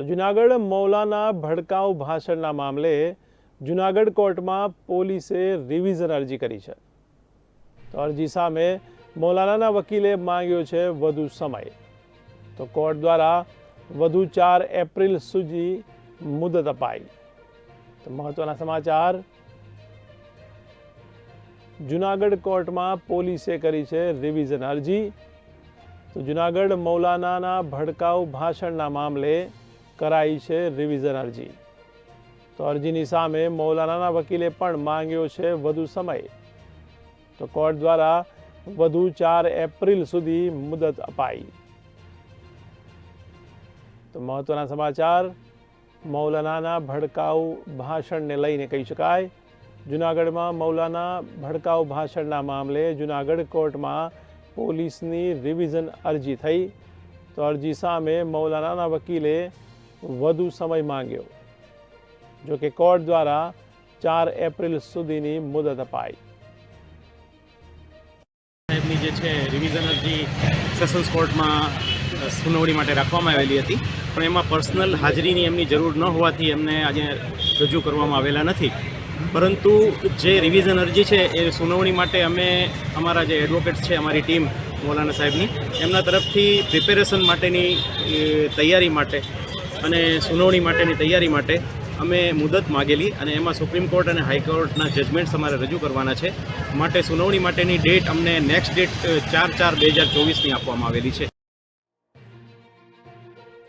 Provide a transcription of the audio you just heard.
તો જુનાગઢ મૌલાના ભડકાઉ ભાષણના મામલે જુનાગઢ કોર્ટમાં પોલીસે રિવિઝન અરજી કરી છે તો અરજી સામે મૌલાનાના વકીલે માંગ્યો છે વધુ સમય તો કોર્ટ દ્વારા વધુ ચાર એપ્રિલ સુધી મુદત અપાઈ તો મહત્વના સમાચાર જુનાગઢ કોર્ટમાં પોલીસે કરી છે રિવિઝન અરજી તો જુનાગઢ મૌલાનાના ભડકાઉ ભાષણના મામલે કરાઈ છે રિવિઝન અરજી. તો અરજીની સામે મૌલાનાના વકીલે પણ માંગ્યો છે વધુ સમય. તો કોર્ટ દ્વારા વધુ ચાર એપ્રિલ સુધી મુદત અપાઈ. તો મહત્વના સમાચાર, મૌલાનાના ભડકાઉ ભાષણને લઈને કહી શકાય. જુનાગઢમાં મૌલાના ભડકાઉ ભાષણના મામલે જુનાગઢ કોર્ટમાં પોલીસની રિવિઝન અરજી થઈ. તો અરજી સામે મૌલાનાના વકીલે વધુ સમય માંગ્યો, જો કે કોર્ટ દ્વારા ચાર એપ્રિલ સુધીની મુદત અપાઈ. સાહેબની જે છે રિવિઝન અરજી સેશન્સ કોર્ટમાં સુનાવણી માટે રાખવામાં આવેલી હતી. પણ એમાં પર્સનલ હાજરીની એમની જરૂર ન હોવાથી એમને આજે રજૂ કરવામાં આવેલા નથી. પરંતુ જે રિવિઝન અરજી છે એ સુનાવણી માટે અમે અમારા જે એડવોકેટ્સ છે, અમારી ટીમ મૌલાના સાહેબની, એમના તરફથી પ્રિપેરેશન માટેની તૈયારી માટે અને સુનાવણી માટેની તૈયારી માટે અમે મુદત માગેલી અને એમાં સુપ્રીમ કોર્ટ અને હાઈકોર્ટના જજમેન્ટ્સ અમારે રજૂ કરવાના છે. માટે સુનાવણી માટેની ડેટ અમને નેક્સ્ટ ડેટ ચાર ચાર બે હજાર ચોવીસની આપવામાં આવેલી છે.